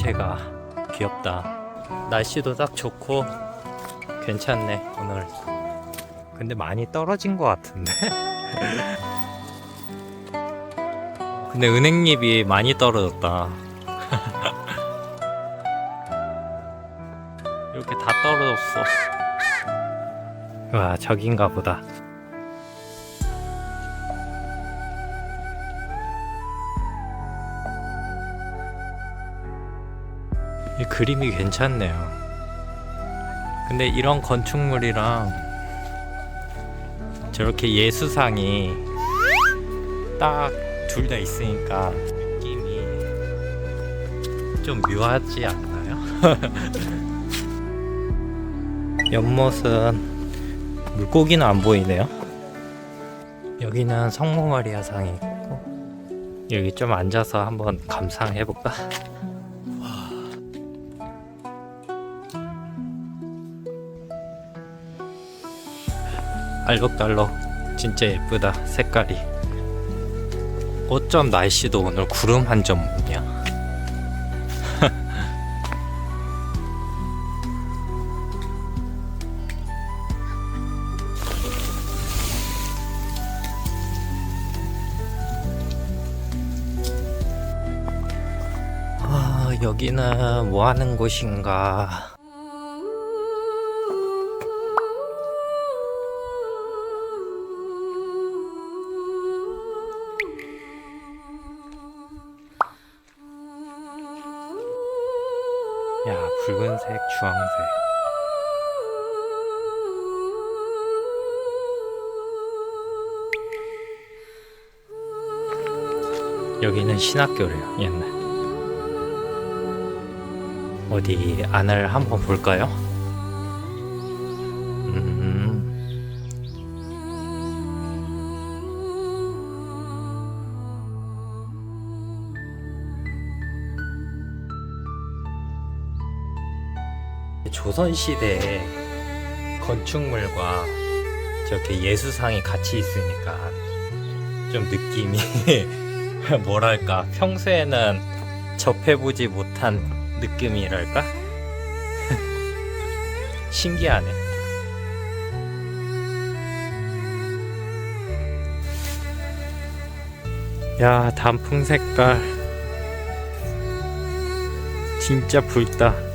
자체가 귀엽다. 날씨도 딱 좋고 괜찮네 오늘. 근데 많이 떨어진 것 같은데. 근데 은행잎이 많이 떨어졌다. 이렇게 다 떨어졌어. 와 저긴가 보다. 이 그림이 괜찮네요. 근데 이런 건축물이랑 저렇게 예수상이 딱 둘 다 있으니까 느낌이 좀 묘하지 않나요? 연못은 물고기는 안 보이네요. 여기는 성모 마리아상이 있고 여기 좀 앉아서 한번 감상해 볼까? 알록달록 진짜 예쁘다 색깔이. 어쩜 날씨도 오늘 구름 한 점 없냐 아 여기는 뭐 하는 곳인가 붉은색 주황색 여기는 신학교래요 옛날 어디 안을 한번 볼까요? 조선시대의 건축물과 저렇게 예수상이 같이 있으니까 좀 느낌이 뭐랄까 평소에는 접해보지 못한 느낌이랄까? 신기하네. 야 단풍 색깔. 진짜 붉다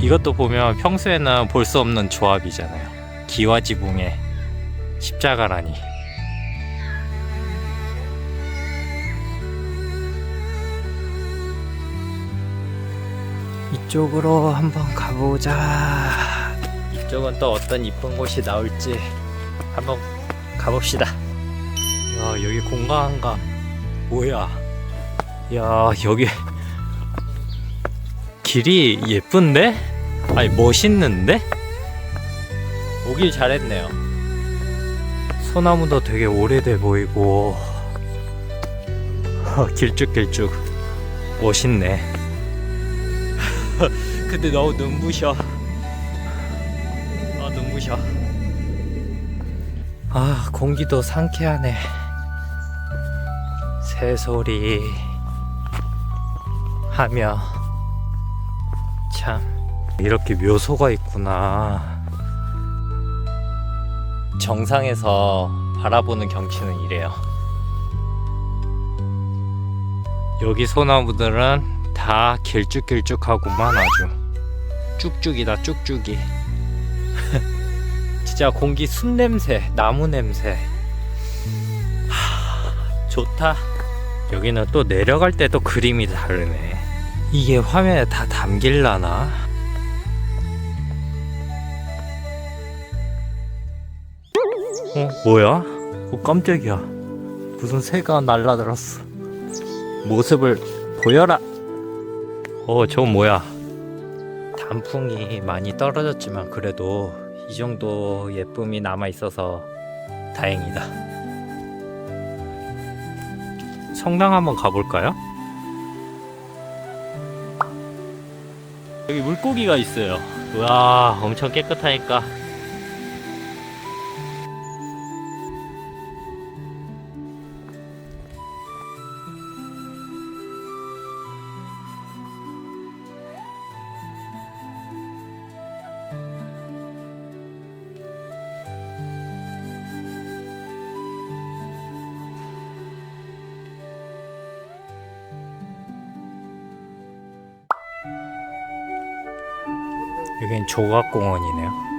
이것도 보면 평소에는 볼 수 없는 조합이잖아요. 기와 지붕의 십자가라니. 이쪽으로 한번 가보자. 이쪽은 또 어떤 이쁜 곳이 나올지 한번 가봅시다. 야, 여기 공간가 뭐야? 야, 여기 길이 예쁜데? 아니 멋있는데? 오길 잘했네요. 소나무도 되게 오래돼 보이고 어, 길쭉길쭉 멋있네. 근데 너무 눈부셔. 아 눈부셔. 아 공기도 상쾌하네. 새소리 하며 참 이렇게 묘소가 있구나. 정상에서 바라보는 경치는 이래요. 여기 소나무들은 다 길쭉길쭉하고만 아주 쭉쭉이다 쭉쭉이. 진짜 공기 순 냄새, 나무 냄새. 하, 좋다. 여기는 또 내려갈 때도 그림이 다르네. 이게 화면에 다 담길라나? 어, 뭐야? 어, 깜짝이야. 무슨 새가 날라들었어. 모습을 보여라. 어, 저건 뭐야? 단풍이 많이 떨어졌지만 그래도 이 정도 예쁨이 남아 있어서 다행이다. 성당 한번 가볼까요? 여기 물고기가 있어요. 와, 엄청 깨끗하니까 여긴 조각공원이네요.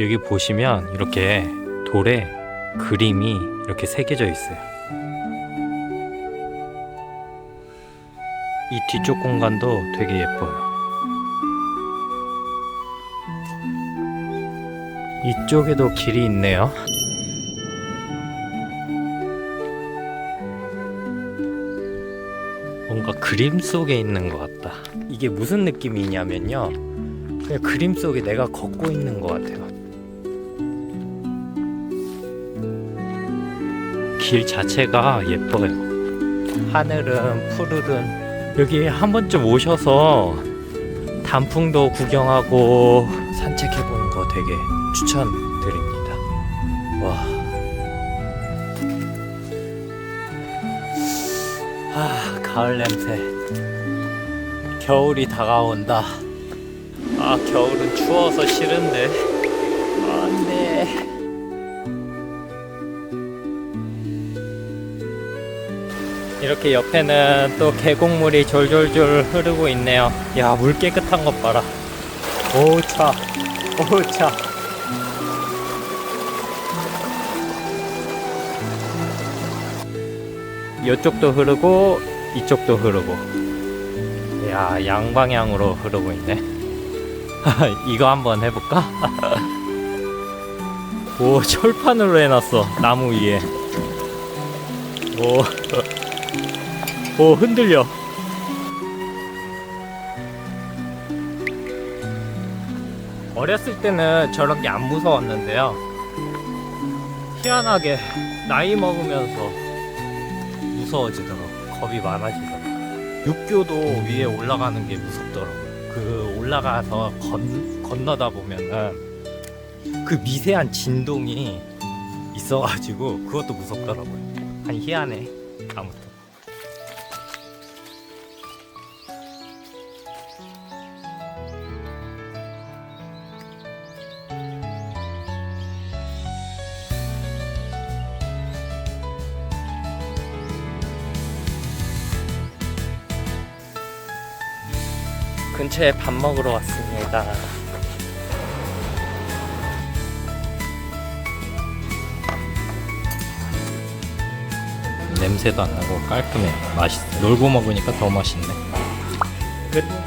여기 보시면 이렇게 돌에 그림이 이렇게 새겨져 있어요. 이 뒤쪽 공간도 되게 예뻐요. 이쪽에도 길이 있네요. 뭔가 그림 속에 있는 것 같다. 이게 무슨 느낌이냐면요. 그냥 그림 속에 내가 걷고 있는 것 같아요. 길 자체가 예뻐요. 하늘은 푸르른 여기 한 번쯤 오셔서 단풍도 구경하고 산책해 보는 거 되게 추천 가을 냄새. 겨울이 다가온다. 아, 겨울은 추워서 싫은데. 안 돼. 이렇게 옆에는 또 계곡물이 졸졸졸 흐르고 있네요. 야, 물 깨끗한 것 봐라. 오, 차. 오, 차. 이쪽도 흐르고 이쪽도 흐르고. 야 양방향으로 흐르고 있네. 이거 한번 해볼까? 오 철판으로 해놨어 나무 위에. 오, 오 흔들려. 어렸을 때는 저런 게 안 무서웠는데요. 희한하게 나이 먹으면서 무서워지더라고 겁이 많아지더라고 육교도 위에 올라가는 게 무섭더라고 그 올라가서 건, 건너다 보면은 그 미세한 진동이 있어가지고 그것도 무섭더라고요. 한 희한해 아무튼 근처에 밥 먹으러 왔습니다. 냄새도 안 나고 깔끔해. 맛있어. 놀고 먹으니까 더 맛있네. 끝.